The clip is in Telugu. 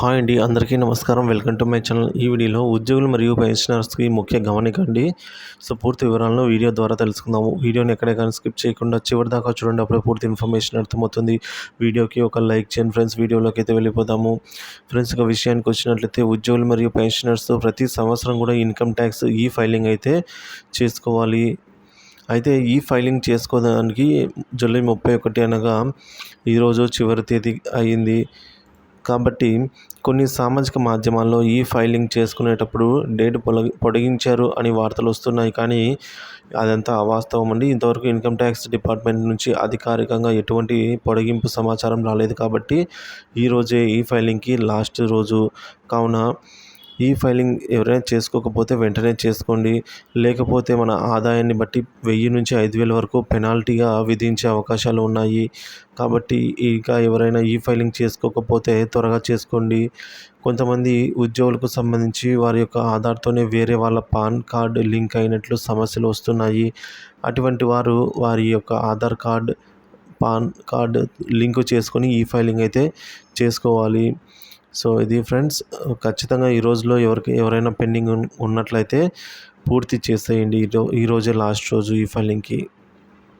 హాయ్ అండి అందరికీ నమస్కారం. Welcome to my channel. ఈ వీడియోలో ఉద్యోగులు మరియు పెన్షనర్స్కి ముఖ్య గమనికండి. సో పూర్తి వివరాలను వీడియో ద్వారా తెలుసుకుందాము. వీడియోని ఎక్కడే కానీ స్కిప్ చేయకుండా చివరి దాకా చూడండి. అప్పుడే పూర్తి ఇన్ఫర్మేషన్ అర్థమవుతుంది. వీడియోకి ఒక లైక్ చేయండి ఫ్రెండ్స్. వీడియోలోకి అయితే వెళ్ళిపోదాము. ఫ్రెండ్స్ ఒక విషయానికి వచ్చినట్లయితే ఉద్యోగులు మరియు పెన్షనర్స్ ప్రతి సంవత్సరం కూడా ఇన్కమ్ ట్యాక్స్ ఈ ఫైలింగ్ అయితే చేసుకోవాలి. అయితే ఈ ఫైలింగ్ చేసుకోవడానికి జూలై ముప్పై ఒకటి అనగా ఈరోజు చివరి తేదీ అయ్యింది కాబట్టి కొన్ని సామాజిక మాధ్యమాల్లో ఈ ఫైలింగ్ చేసుకునేటప్పుడు డేట్ పొలగి పొడిగించారు అని వార్తలు వస్తున్నాయి. కానీ అదంతా అవాస్తవం అండి. ఇంతవరకు ఇన్కమ్ ట్యాక్స్ డిపార్ట్మెంట్ నుంచి అధికారికంగా ఎటువంటి పొడిగింపు సమాచారం రాలేదు. కాబట్టి ఈరోజే ఈ ఫైలింగ్కి లాస్ట్ రోజు కావున ఈ ఫైలింగ్ ఎవరైనా చేసుకోకపోతే వెంటనే చేసుకోండి. లేకపోతే మన ఆదాయాన్ని బట్టి వెయ్యి నుంచి ఐదు వేల వరకు పెనాల్టీగా విధించే అవకాశాలు ఉన్నాయి. కాబట్టి ఇంకా ఎవరైనా ఈ ఫైలింగ్ చేసుకోకపోతే త్వరగా చేసుకోండి. కొంతమంది ఉద్యోగులకు సంబంధించి వారి యొక్క ఆధార్తోనే వేరే వాళ్ళ పాన్ కార్డ్ లింక్ అయినట్లు సమస్యలు వస్తున్నాయి. అటువంటి వారు వారి యొక్క Aadhaar card PAN card link చేసుకొని ఈ ఫైలింగ్ అయితే చేసుకోవాలి. సో ఇది ఫ్రెండ్స్ ఖచ్చితంగా ఈ రోజులో ఎవరికి ఎవరైనా పెండింగ్ ఉన్నట్లయితే పూర్తి చేసేయండి. రోజే లాస్ట్ రోజు ఈ ఫైలింగ్కి.